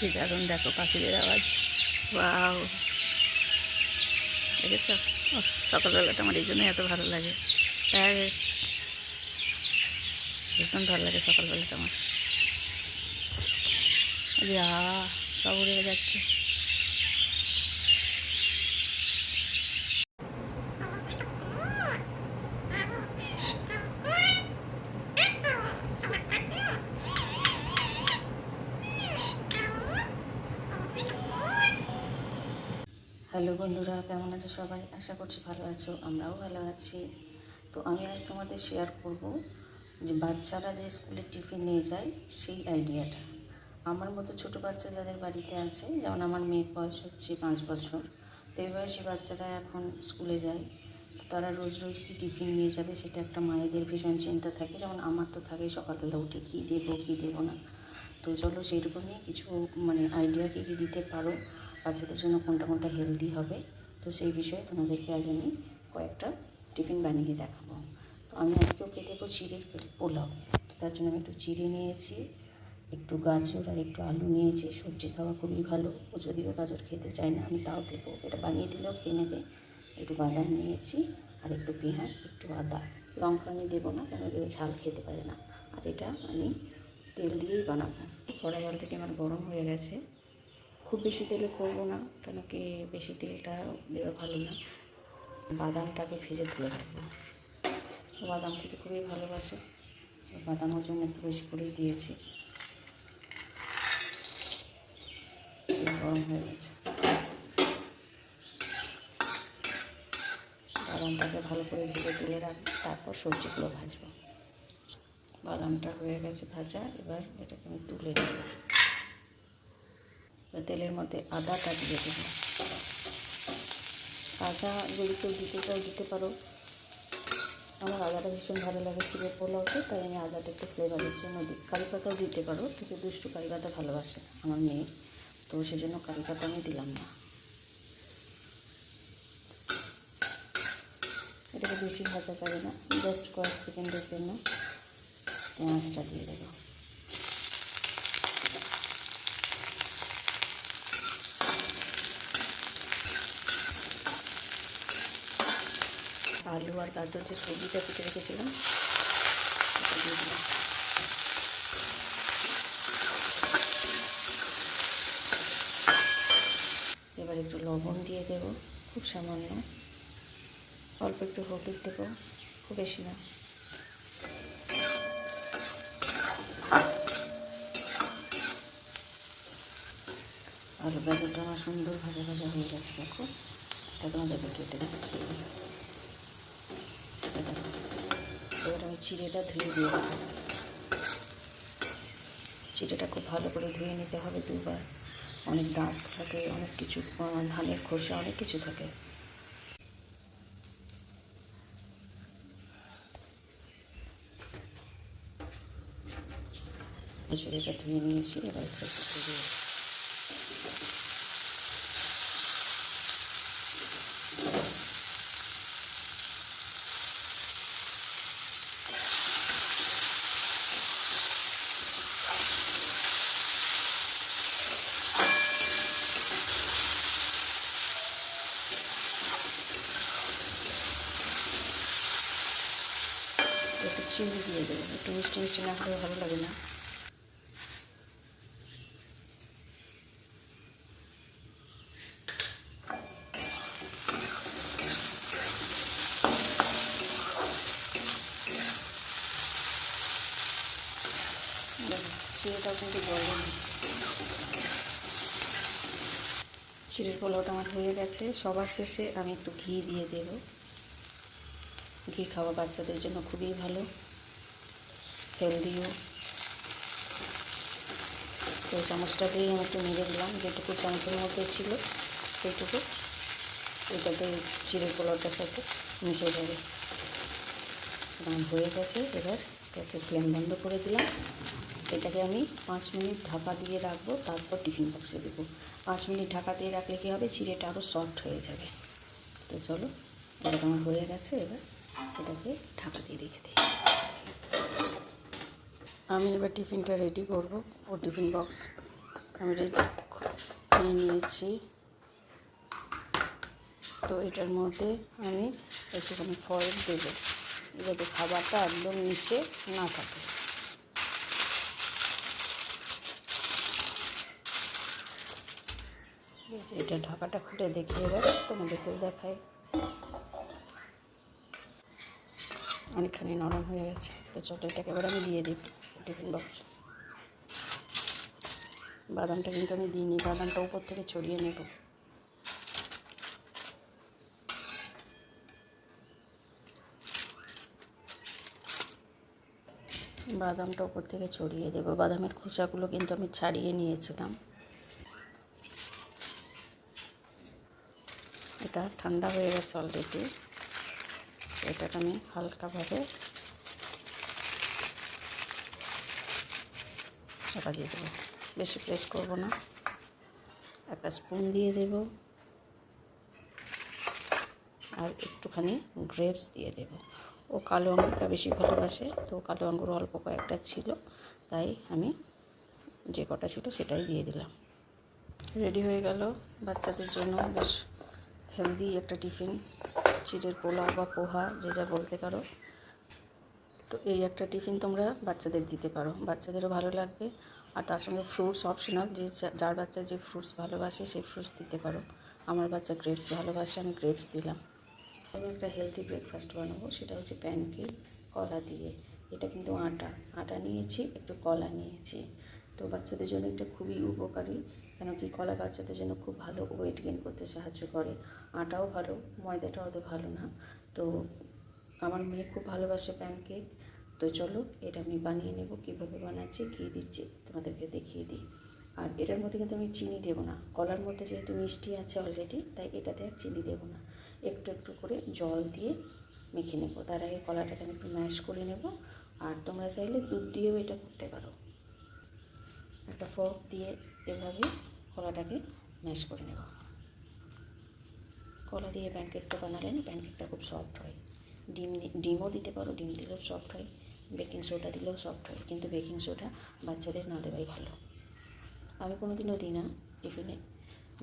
কি দারুণ দেখো পাখিদের আওয়াজ। ওয়াও দেখেছ? সকালবেলাটা আমার এই জন্যই এত ভালো লাগে। তাই ভীষণ ভালো লাগে সকালবেলাটা আমার। যা সব উড়ে যাচ্ছে হ্যালো বন্ধুরা কেমন আছো সবাই আশা করছি ভালো আছো, আমরাও ভালো আছি। তো আমি আজ তোমাদের শেয়ার করব যে বাচ্চারা যে স্কুলে টিফিন নিয়ে যায় সেই আইডিয়াটা। আমার মতো ছোট বাচ্চা যাদের বাড়িতে আছে, যেমন আমার মেয়ের বয়স হচ্ছে পাঁচ বছর, তো এই বয়সী বাচ্চারা এখন স্কুলে যায় তারা রোজ রোজ কি টিফিন নিয়ে যাবে সেটা একটা মায়েদের ভীষণ চিন্তা থাকে, যেমন আমার তো থাকে সকালবেলা উঠে কী দেবো কী দেবো না। তো চলো সেরকমই কিছু মানে আইডিয়া কী কী দিতে পারো, বাচ্চাদের জন্য কোনটা কোনটা হেলদি হবে। তো সেই বিষয়ে তোমাদেরকে আজ আমি কয়েকটা টিফিন বানিয়ে দেখাবো। তো আমি আজকে ওকে দেবো চিড়ের পোলাও। তো তার জন্য আমি একটু চিড়ে নিয়েছি, একটু গাজর আর একটু আলু নিয়েছি। সবজি খাওয়া খুবই ভালো। ও যদিও গাজর খেতে চায় না, আমি তাও দেবো। এটা বানিয়ে দিলেও খেয়ে নেবে। একটু বাদাম নিয়েছি আর একটু পেঁয়াজ, একটু আদা। লঙ্কা আমি দেবো না, কেন কেউ ঝাল খেতে পারে না। আর এটা আমি তেল দিয়েই বানাবো। কড়াই অলরেডি আমার গরম হয়ে গেছে। খুব বেশি তেলে করব না, কেন কি বেশি তেলটা দেওয়া ভালো না। বাদামটাকে ভেজে তুলে রাখব। বাদাম খেতে খুবই ভালোবাসে। বাদামের জন্য একটু বেশি করেই দিয়েছি। গরম হয়ে গেছে। বাদামটাকে ভালো করে ভেজে তুলে রাখব তারপর সবজিগুলো ভাজবো। বাদামটা হয়ে গেছে ভাজা, এবার এটাকে আমি তুলে নেব। তেলের মধ্যে আদাটা দিয়ে দেবো। আদা যদি কেউ দিতে চাও, দিতে পারো। আমার আদাটা ভীষণ ভালো লাগে চিড়ের পোলাওতে, তাই আমি আদাটা একটু ফ্লেভারের জন্য দিই। কারি পাতাও দিতে পারো, কিন্তু দুষ্টু কারি পাতা ভালোবাসে আমার মেয়ে। তো সেজন্য কারি পাতা আমি দিলাম না। এটাকে বেশি ভাজা যাবে না জাস্ট কয়েক সেকেন্ডের জন্য পেঁয়াজটা দিয়ে দেবো। আলু আর গাজর যে সবজিটা কেটে রেখেছিলাম এবার একটু লবণ দিয়ে দেব, খুব সামান্য। অল্প একটু হলুদ দেবো, খুব বেশি না। আলু গাজরটা আমার সুন্দর ভাজা ভাজা হয়ে গেছে, দেখো। এটা তোমাদেরকে কেটে দিচ্ছি এটা দেখো। এবার আমি চিড়েটা ধুয়ে দিয়ে দেবো চিড়েটা খুব ভালো করে ধুয়ে নিতে হবে দুবার। অনেক দাঁত থাকে, অনেক কিছু ধানের খোসা, অনেক কিছু থাকে। চিড়েটা ধুয়ে নিয়েছি, এবার একটু চিনি দিয়ে দেবো। একটু মিষ্টি মিষ্টি না হলে ভালো লাগে না। দেখো, চিড়েটাও কিন্তু জলে চিড়ের পোলাওটা আমার হয়ে গেছে। সবার শেষে আমি একটু ঘি দিয়ে দেবো। ঘি খাওয়া বাচ্চাদের জন্য খুবই ভালো। হেলদিও তো চামচটা দিয়ে আমি একটু নেড়ে দিলাম। যেটুকু চামচের মধ্যে ছিল সেইটুকু। এটাতে চিড়ের পোলাওটার সাথে মিশে যাবে। আমার হয়ে গেছে। এবার গ্যাসের ফ্লেম বন্ধ করে দিলাম। এটাকে আমি পাঁচ মিনিট ঢাকা দিয়ে রাখব। তারপর টিফিন বক্সে দেবো। পাঁচ মিনিট ঢাকা দিয়ে রাখলে কী হবে? চিড়েটা আরও সফট হয়ে যাবে। তো চলো আমার হয়ে গেছে এবার। এটাকে ঢাকা দিয়ে রেখে দিই। আমি এবার টিফিনটা রেডি করব। ও টিফিন বক্স আমি রেডি নিয়ে নিয়েছি। তো এটার মধ্যে আমি একটুখানি ফয়েল দেবো। যাতে খাবারটা একদম নিচে না থাকে। এটা ঢাকাটা খুলে দেখিয়ে এবার, তোমাদেরকেও দেখাই। অনেকখানি নরম হয়ে গেছে। তো চলো এটাকে এবার আমি দিয়ে দিই টিফিন বক্সে। বাদামটা কিন্তু আমি দিইনি, বাদামটা উপর থেকে ছড়িয়ে নেব। বাদামটা উপর থেকে ছড়িয়ে দেবো। বাদামের খোসাগুলো কিন্তু আমি ছাড়িয়ে নিয়েছিলাম। এটা ঠান্ডা হয়ে গেছে অলরেডি এটাকে আমি হালকাভাবে চাপা দিয়ে দেবো। বেশি প্রেস করব না। একটা স্পুন দিয়ে দেব। আর একটুখানি গ্রেপস দিয়ে দেব। ও কালো আঙুরটা বেশি ভালোবাসে, তো কালো আঙুর অল্প কয়েকটা ছিল, তাই আমি যে কটা ছিল সেটাই দিয়ে দিলাম। রেডি হয়ে গেল। বাচ্চাদের জন্য বেশ হেলদি একটা টিফিন। চিড়ের পোলাও বা পোহা, যে যা বলতে পারো। তো এই একটা টিফিন তোমরা বাচ্চাদের দিতে পারো। বাচ্চাদেরও ভালো লাগবে। আর তার সঙ্গে ফ্রুটস অপশনাল যে যার বাচ্চা যে ফ্রুটস ভালোবাসে, সেই ফ্রুটস দিতে পারো। আমার বাচ্চা গ্রেপস ভালোবাসে, আমি গ্রেপস দিলাম। আমি একটা হেলদি ব্রেকফাস্ট বানাবো, সেটা হচ্ছে প্যানকেক কলা দিয়ে। এটা কিন্তু আটা। আটা নিয়েছি, একটু কলা নিয়েছি। তো বাচ্চাদের জন্য এটা খুবই উপকারী। কেন কি কলা বাচ্চাদের জন্য খুব ভালো ওয়েট গেইন করতে সাহায্য করে। আটাও ভালো, ময়দাটাও অত ভালো না। তো আমার মেয়ে খুব ভালোবাসে প্যানকেক তো চলো, এটা আমি বানিয়ে নেব। কীভাবে বানাচ্ছি কী দিচ্ছি, তোমাদেরকে দেখিয়ে দিই। আর এটার মধ্যে কিন্তু আমি চিনি দেবো না। কলার মধ্যে যেহেতু মিষ্টি আছে অলরেডি তাই এটাতে আর চিনি দেবো না। একটু একটু করে জল দিয়ে মেখে নেব। তার আগে কলাটাকে আমি একটু ম্যাশ করে নেব। আর তোমরা চাইলে দুধ দিয়েও এটা করতে পারো। একটা ফর্ক দিয়ে এভাবে কলাটাকে ম্যাশ করে নেব। কলা দিয়ে প্যানকেকটা বানালে না প্যানকেকটা খুব সফট হয়। ডিম ডিমও দিতে পারো, ডিম দিলেও সফট হয় বেকিং সোডা দিলেও সফট হয়, কিন্তু বেকিং সোডা বাচ্চাদের না দেওয়াই ভালো। আমি কোনো দিনও দিই না টিফিনে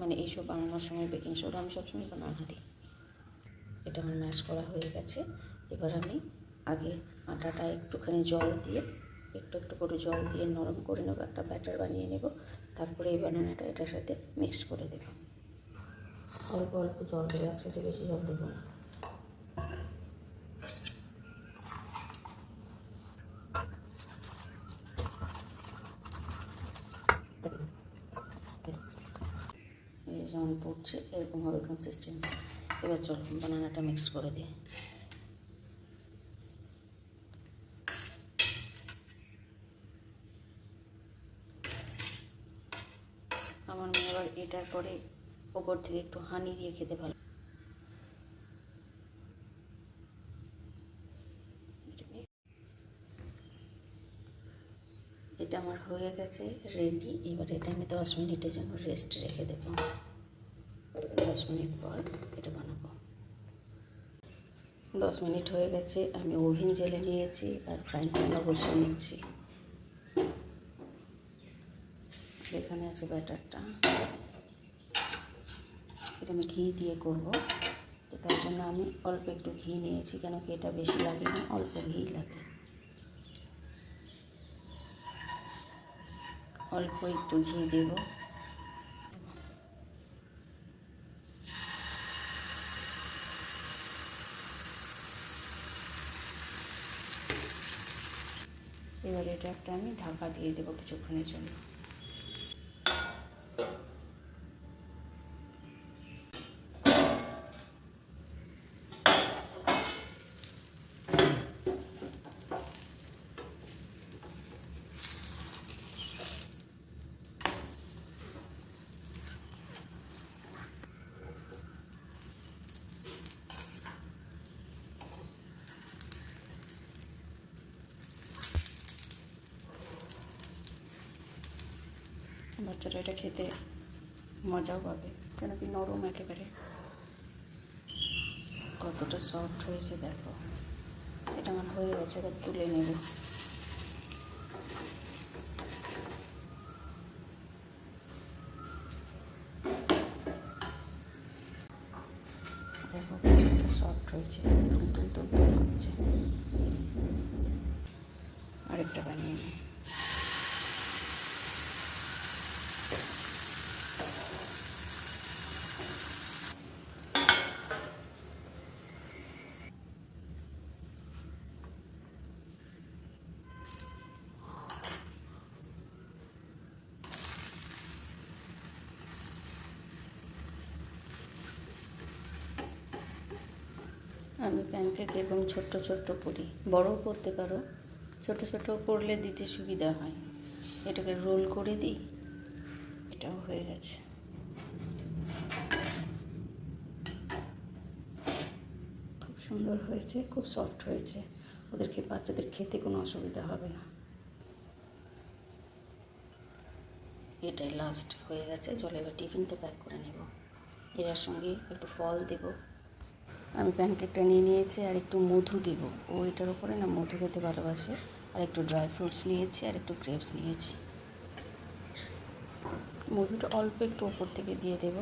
মানে এইসব বানানোর সময় বেকিং সোডা আমি সবসময় বানানো দিই। এটা আমার ম্যাশ করা হয়ে গেছে। এবার আমি আগে আটাটা একটুখানি জল দিয়ে একটু একটু করে জল দিয়ে নরম করে নেব, একটা ব্যাটার বানিয়ে নেব, তারপরে এই বানানাটা এটার সাথে মিক্সড করে দেবো। অল্প অল্প জল দেবো, একসাথে বেশি জল দেবো না। যেমন পড়ছে, এরকম হবে কনসিস্টেন্সি এবার চল বানানাটা মিক্সড করে দিই আমার মেয়ে আবার এটার পরে ওপর থেকে একটু হানি দিয়ে খেতে ভালো। এটা আমার হয়ে গেছে রেডি এবার এটা আমি দশ মিনিটের জন্য রেস্ট রেখে দেবো। দশ মিনিট পর এটা বানাবো। দশ মিনিট হয়ে গেছে, আমি ওভেন জেলে নিয়েছি আর ফ্রাইং প্যানও বসিয়ে নিচ্ছি। এখানে আছে ব্যাটারটা। এটা আমি ঘি দিয়ে করব। তো তার জন্য আমি অল্প একটু ঘি নিয়েছি, কেন কি এটা বেশি লাগে না, অল্প ঘি লাগে। অল্প একটু ঘি দেব। এবার এটা একটা আমি ঢাকা দিয়ে দেবো কিছুক্ষণের জন্য। বাচ্চারা এটা খেতে মজাও পাবে কেন কি নরম একেবারে। কতটা সফট হয়েছে, দেখো। এটা আমার হয়ে গেছে, এবার তুলে নেব। দেখো, কিছুটা সফট হয়েছে তুল তুল তুল তুল হচ্ছে আরেকটা বানিয়ে নিই। আমি প্যানকেক এবং ছোট্ট ছোট্ট করি বড়ও করতে পারো, ছোট ছোট করলে দিতে সুবিধা হয়। এটাকে রোল করে দিই, এটাও হয়ে গেছে। খুব সুন্দর হয়েছে, খুব সফট হয়েছে। ওদেরকে বাচ্চাদের খেতে কোনো অসুবিধা হবে না। এটাই লাস্ট হয়ে গেছে, চলো এবার টিফিনটা প্যাক করে নেব। এর সঙ্গে একটু ফল দেবো। আমি প্যানকেকটা নিয়ে নিয়েছি আর একটু মধু দেব। ও এটার উপরে না মধু খেতে ভালোবাসে। আর একটু ড্রাই ফ্রুটস নিয়েছি আর একটু গ্রেপস নিয়েছি। মধুটা অল্প একটু ওপর থেকে দিয়ে দেব।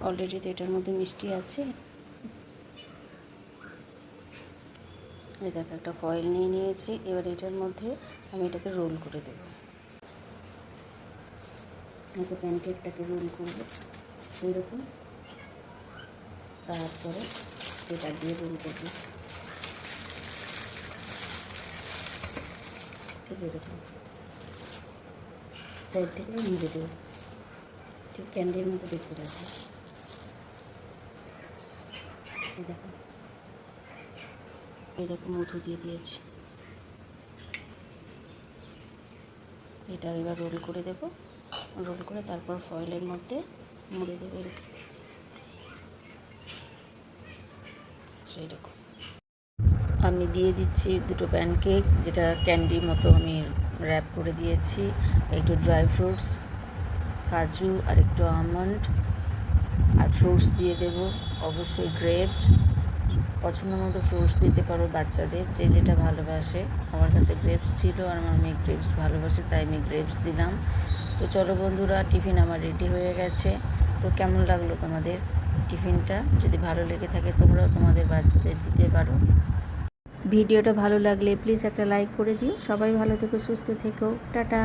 অলরেডি তো এটার মধ্যে মিষ্টি আছে। দেখো, একটা ফয়েল নিয়ে নিয়েছি। এবার এটার মধ্যে আমি এটাকে রোল করে দেবো। আগে প্যানকেকটাকে রোল করব। এইরকম তারপরে এটা দিয়ে রোল করব। ঠিক এরকম। সাইড দেবো। ঠিক ক্যান্ডির মতো দেখতে রাখব। এরকম মধু দিয়ে দিয়েছি। এটা এবার রোল করে দেবো। রোল করে তারপর ফয়েলের মধ্যে মুড়ে দেবো। সেই রকম আমি দিয়ে দিচ্ছি দুটো প্যানকেক যেটা ক্যান্ডির মতো আমি র্যাপ করে দিয়েছি। একটু ড্রাই ফ্রুটস কাজু, আর একটু আমন্ড আর ফ্রুটস দিয়ে দেব। অবশ্যই গ্রেপস পছন্দ মতো ফ্রুটস দিতে পারো বাচ্চাদের, যে যেটা ভালোবাসে। আমার কাছে গ্রেপস ছিল আর আমার মেয়ে গ্রেপস ভালোবাসে, তাই আমি গ্রেপস দিলাম। তো চলো বন্ধুরা, টিফিন আমার রেডি হয়ে গেছে। তো কেমন লাগল তোমাদের টিফিনটা? যদি ভালো লেগে থাকে তোমরাও তোমাদের বাচ্চাদের দিতে পারো। ভিডিওটা ভালো লাগলে প্লিজ একটা লাইক করে দিও। সবাই ভালো থেকো, সুস্থ থেকো। টাটা!